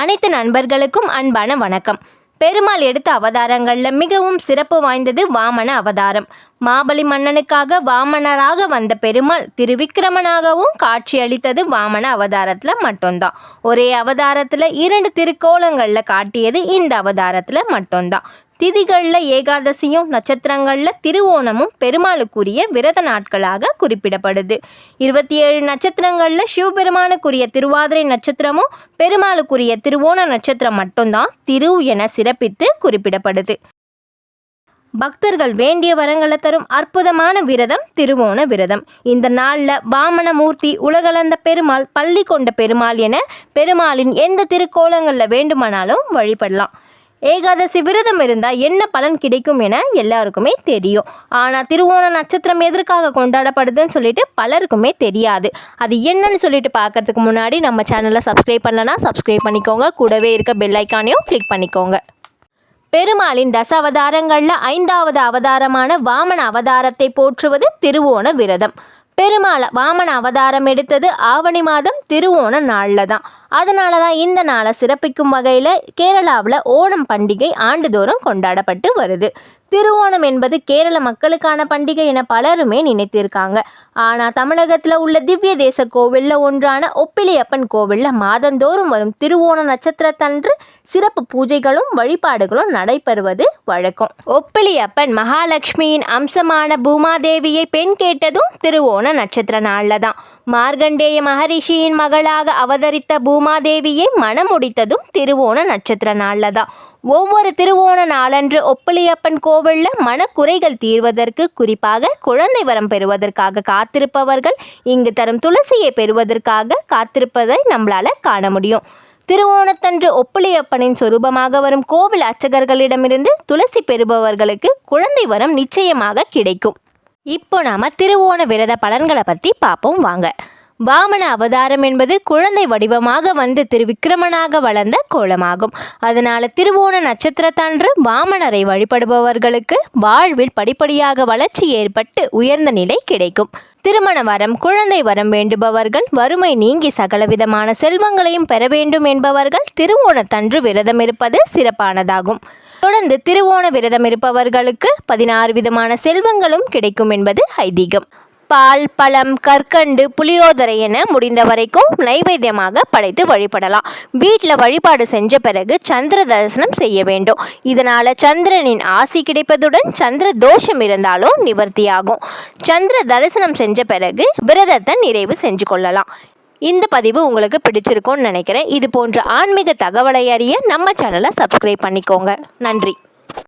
அனைத்து நண்பர்களுக்கும் அன்பான வணக்கம். பெருமாள் எடுத்த அவதாரங்களில் மிகவும் சிறப்பு வாய்ந்தது வாமன அவதாரம். மாபலி மன்னனுக்காக வாமனராக வந்த பெருமாள் திருவிக்கிரமனாகவும் காட்சியளித்தது வாமன அவதாரத்தில் மட்டும்தான். ஒரே அவதாரத்தில் இரண்டு திருக்கோலங்களில் காட்டியது இந்த அவதாரத்தில் மட்டும்தான். திதிகளில் ஏகாதசியும் நட்சத்திரங்களில் திருவோணமும் பெருமாளுக்குரிய விரத நாட்களாக குறிப்பிடப்படுது. இருபத்தி ஏழு நட்சத்திரங்களில் சிவபெருமானுக்குரிய திருவாதிரை நட்சத்திரமும் பெருமாளுக்குரிய திருவோண நட்சத்திரம் மட்டும்தான் திரு என சிறப்பித்து குறிப்பிடப்படுது. பக்தர்கள் வேண்டிய வரங்களை தரும் அற்புதமான விரதம் திருவோண விரதம். இந்த நாளில் வாமனமூர்த்தி உலகளந்த பெருமாள் பள்ளி கொண்ட பெருமாள் என பெருமாளின் எந்த திருக்கோலங்களில் வேண்டுமானாலும் வழிபடலாம். ஏகாதசி விரதம் இருந்தால் என்ன பலன் கிடைக்கும் என எல்லாருக்குமே தெரியும். ஆனால் திருவோண நட்சத்திரம் எதற்காக கொண்டாடப்படுதுன்னு சொல்லிட்டு பலருக்குமே தெரியாது. அது என்னன்னு சொல்லிட்டு பார்க்கறதுக்கு முன்னாடி நம்ம சேனலை சப்ஸ்கிரைப் பண்ணலன்னா சப்ஸ்கிரைப் பண்ணிக்கோங்க. கூடவே இருக்க பெல் ஐக்கானையும் கிளிக் பண்ணிக்கோங்க. பெருமாளின் தச அவதாரங்களில் ஐந்தாவது அவதாரமான வாமன அவதாரத்தை போற்றுவது திருவோண விரதம். பெருமாளை வாமன அவதாரம் எடுத்தது ஆவணி மாதம் திருவோண நாளில் தான். அதனால தான் இந்த நாளை சிறப்பிக்கும் வகையில் கேரளாவில் ஓணம் பண்டிகை ஆண்டுதோறும் கொண்டாடப்பட்டு வருது. திருவோணம் என்பது கேரள மக்களுக்கான பண்டிகை என பலருமே நினைத்திருக்காங்க. ஆனால் தமிழகத்தில் உள்ள திவ்ய தேச கோவிலில் ஒன்றான ஒப்பிலியப்பன் கோவிலில் மாதந்தோறும் வரும் திருவோண நட்சத்திரத்தன்று சிறப்பு பூஜைகளும் வழிபாடுகளும் நடைபெறுவது வழக்கம். ஒப்பிலியப்பன் மகாலட்சுமியின் அம்சமான பூமாதேவியை பெண் கேட்டதும் திருவோண நட்சத்திர நாளில் தான். மார்கண்டேய மகரிஷியின் மகளாக அவதரித்த பூ பூமாதேவியை மணமுடித்ததும் திருவோண நட்சத்திர நாளில் தான் ஒவ்வொரு திருவோண நாளன்று ஒப்பளியப்பன் கோவிலில் மனக்குறைகள் தீர்வதற்கு குறிப்பாக குழந்தை வரம் பெறுவதற்காக காத்திருப்பவர்கள் இங்கு தரும் துளசியை பெறுவதற்காக காத்திருப்பதை நம்மளால் காண முடியும். திருவோணத்தன்று ஒப்புளியப்பனின் சொரூபமாக வரும் கோவில் அர்ச்சகர்களிடமிருந்து துளசி பெறுபவர்களுக்கு குழந்தை வரம் நிச்சயமாக கிடைக்கும். இப்போ நாம் திருவோண விரத பலன்களை பற்றி பார்ப்போம் வாங்க. வாமன அவதாரம் என்பது குழந்தை வடிவமாக வந்து திருவிக்கிரமனாக வளர்ந்த கோலமாகும். அதனால திருவோண நட்சத்திரத்தன்று வாமனரை வழிபடுபவர்களுக்கு வாழ்வில் படிப்படியாக வளர்ச்சி ஏற்பட்டு உயர்ந்த நிலை கிடைக்கும். திருமண வரம் குழந்தை வரம் வேண்டுபவர்கள் வறுமை நீங்கி சகலவிதமான செல்வங்களையும் பெற வேண்டும் என்பவர்கள் திருவோணத்தன்று விரதம் இருப்பது சிறப்பானதாகும். தொடர்ந்து திருவோண விரதம் இருப்பவர்களுக்கு பதினாறு விதமான செல்வங்களும் கிடைக்கும் என்பது ஐதீகம். பால் பழம் கற்கண்டு புளியோதரை என முடிந்த வரைக்கும் நைவேத்தியமாக படைத்து வழிபடலாம். வீட்டில் வழிபாடு செஞ்ச பிறகு சந்திர தரிசனம் செய்ய வேண்டும். இதனால் சந்திரனின் ஆசி கிடைப்பதுடன் சந்திர தோஷம் இருந்தாலும் நிவர்த்தியாகும். சந்திர தரிசனம் செஞ்ச பிறகு விரதத்தை நிறைவு செஞ்சு கொள்ளலாம். இந்த பதிவு உங்களுக்கு பிடிச்சிருக்கும்னு நினைக்கிறேன். இது போன்ற ஆன்மீக தகவலை அறிய நம்ம சேனலை சப்ஸ்கிரைப் பண்ணிக்கோங்க. நன்றி.